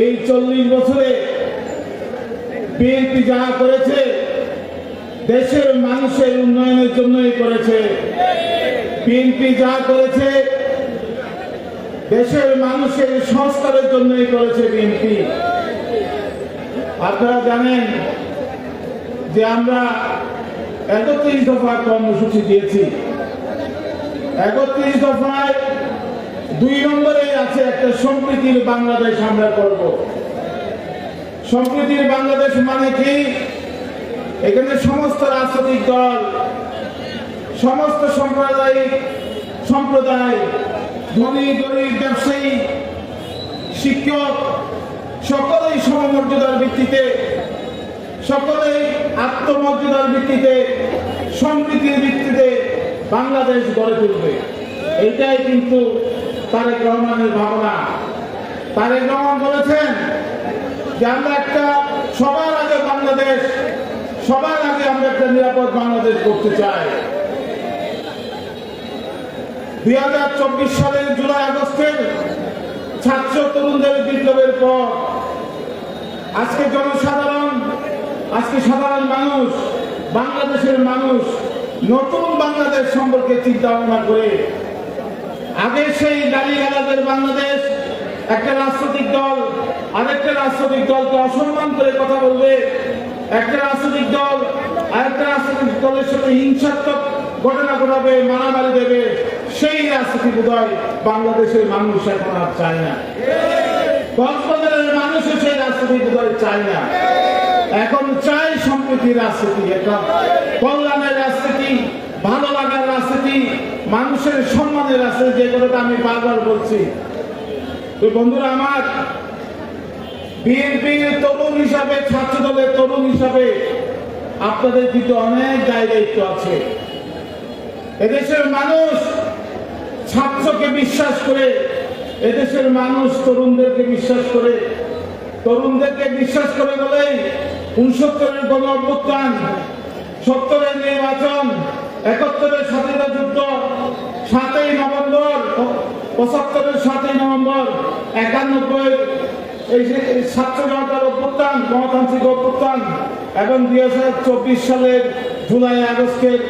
এই চল্লিশ বছরে বিএনপি যা করেছে, দেশের মানুষের উন্নয়নের জন্যই করেছে। বিএনপি যা করেছে, দেশের মানুষের সংস্কারের জন্যই করেছে বিএনপি। আপনারা জানেন যে আমরা একত্রিশ দফা কর্মসূচি দিয়েছি। একত্রিশ দফায় দুই নম্বরে আছে একটা সম্প্রীতির বাংলাদেশ আমরা করব। সম্প্রীতির বাংলাদেশ মানে কি? এখানে সমস্ত রাজনৈতিক দল, সমস্ত সাম্প্রদায়িক সম্প্রদায়, ধনী, গরিব, ব্যবসায়ী, শিক্ষক, সকলেই সমমর্যাদার ভিত্তিতে, সকলেই আত্মমর্যাদার ভিত্তিতে, সম্প্রীতির ভিত্তিতে বাংলাদেশ গড়ে তুলবে। এটাই কিন্তু তারেক রহমানের ভাবনা তারেক রহমান বলেছেন যে আমরা একটা, সবার আগে বাংলাদেশ, সবার আগে আমরা একটা নিরাপদ বাংলাদেশ করতে চাই। দুই হাজার চব্বিশ সালের জুলাই আগস্টের ছাত্র তরুণদের বিপ্লবের পর আজকে জনসাধারণ, আজকে সাধারণ মানুষ, বাংলাদেশের মানুষ নতুন বাংলাদেশ সম্পর্কে চিন্তা ভাবনা করে আগে সেই গালিগালাদের বাংলাদেশ, একটা রাজনৈতিক দল, আরেকটা রাজনৈতিক দলকে অসম্মান করে কথা বলবে। একটা রাজনৈতিক দল, আরেকটা রাজনৈতিক দলের সাথে হিংসাত্মক ঘটনা ঘটাবে, মারামারি দেবে। সেই রাজনীতি বোধহয় বাংলাদেশের মানুষ এখন আর চায় না। কক্সবাজারের মানুষও সেই রাজনীতি বোধহয় চায় না। এখন চাই সম্প্রীতির রাজনীতি এখন কল্যাণের রাজনীতি, ভালো লাগার রাজনীতি মানুষের সম্মানের আছে যে কথাটা আমি বারবার বলছি। তো বন্ধুরা, আমার বিএনপির তরুণ হিসাবে ছাত্র দলের তরুণ হিসাবে আপনাদের কিন্তু অনেক দায় দায়িত্ব আছে। এদেশের মানুষ ছাত্রকে বিশ্বাস করে, এদেশের মানুষ তরুণদেরকে বিশ্বাস করে। তরুণদেরকে বিশ্বাস করে বলেই উনসত্তরের গণ অভ্যুত্থান সত্তরের নির্বাচন একাত্তরের স্বাধীনতা যুদ্ধ, সাতই নভেম্বর, পঁচাত্তরের সাতই নভেম্বর, একানব্বই, এই ছাত্র জনতার অভ্যুত্থান, গণতান্ত্রিক অভ্যুত্থান, এবং দুই হাজার চব্বিশ সালের জুলাই আগস্টের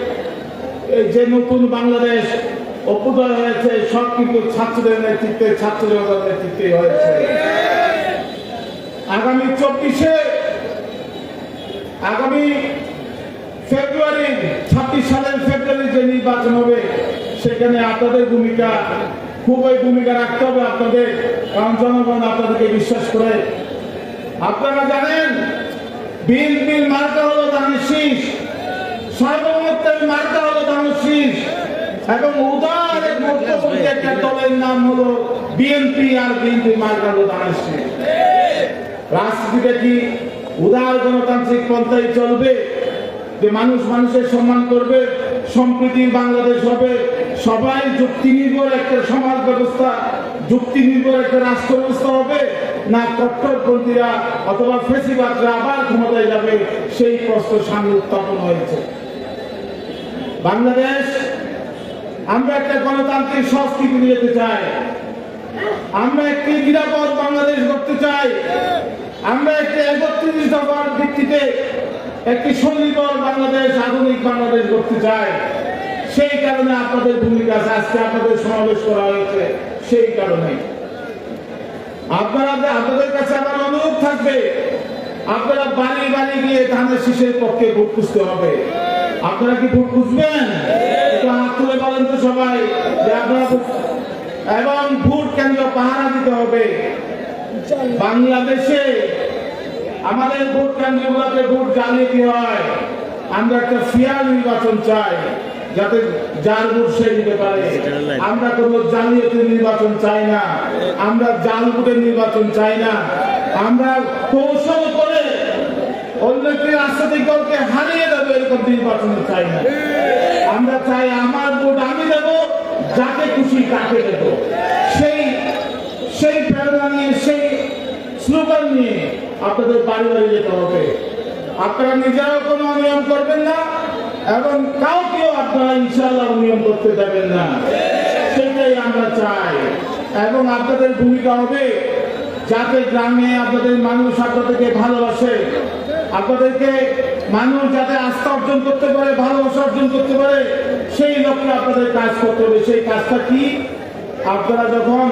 যে নতুন বাংলাদেশ অভ্যুদয় হয়েছে, সব কিন্তু ছাত্রদের নেতৃত্বে ছাত্র জনতার নেতৃত্বে হয়েছে। আগামী চব্বিশে, আগামী ফেব্রুয়ারি ছাব্বিশ সালের ফেব্রুয়ারি যে নির্বাচন হবে, সেখানে আপনাদের ভূমিকা, খুবই ভূমিকা রাখতে হবে আপনাদের, কারণ জনগণ আপনাদেরকে বিশ্বাস করে। আপনারা জানেন, বিএনপির মার্কা হলো ধানের শীষ সর্বমতের মার্কা হলো ধানের শীষ, এবং উদার একটা দলের নাম হলো বিএনপি আর বিএনপি মার্কা হলো ধানের শীষ। রাজনীতিটা কি উদার গণতান্ত্রিক পন্থায় চলবে? যে মানুষ মানুষের সম্মান করবে সম্প্রীতির বাংলাদেশ হবে, সবাই যুক্তি নির্ভর একটা সমাজ ব্যবস্থা, যুক্তি নির্ভর একটা রাষ্ট্র ব্যবস্থা হবে, না কট্টরপন্থীরা অথবা ফেসিবাদরা আবার ক্ষমতায় যাবে, সেই প্রশ্ন সামনে উত্থাপন হয়েছে। বাংলাদেশ, আমরা একটা গণতান্ত্রিক সংস্কৃতি যেতে চাই। আমরা একটি নিরাপদ বাংলাদেশ করতে চাই। আমরা একটি একত্রিশ দফার ভিত্তিতে একটি স্বনির্ভর বাংলাদেশ, আধুনিক বাংলাদেশ করতে চাই সেই কারণে আপনাদের ভূমিকা আজকে আপনাদের সমাবেশ করা হয়েছে সেই কারণে। আপনারা আপনাদের কাছে আমার অনুরোধ থাকবে, আপনারা বাড়ি বাড়ি গিয়ে ধানের শীষের পক্ষে ভোট খুঁজতে হবে। আপনারা কি ভোট খুঁজবেন? হাত তুলে বলেন তো সবাই এবং ভোট কেন্দ্র পাহারা দিতে হবে। বাংলাদেশে আমাদের ভোট কেন্দ্রগুলোতে ভোট জালিয়াতি হয়। আমরা একটা ফিয়ার নির্বাচন চাই, যাতে যার ভোট সে দিতে পারে। আমরা কোনো জালিয়াতি নির্বাচন চাই না। আমরা জাল ভোটের নির্বাচন চাই না। আমরা কৌশল করে অন্য একটি দলকে হারিয়ে দেবো, এরকম নির্বাচন চাই না। আমরা চাই আমার ভোট আমি দেবো, যাকে খুশি তাকে দেবো। সেই সেই প্রেরণা নিয়ে, সেই স্লোগান নিয়ে আপনাদের বাড়ি বাড়ি যেতে হবে। আপনারা নিজেরাও কোনো অনিয়ম করবেন না এবং কাউকেও আপনারা ইনশাল্লাহ অনিয়ম করতে দেবেন না। সেটাই আমরা চাই। এবং আপনাদের ভূমিকা হবে যাতে গ্রামে আপনাদের মানুষ আপনাদেরকে ভালোবাসে, আপনাদেরকে মানুষ যাতে আস্থা অর্জন করতে পারে, ভালোবাসা অর্জন করতে পারে, সেই লক্ষ্যে আপনাদের কাজ করতে হবে। সেই কাজটা কি? আপনারা যখন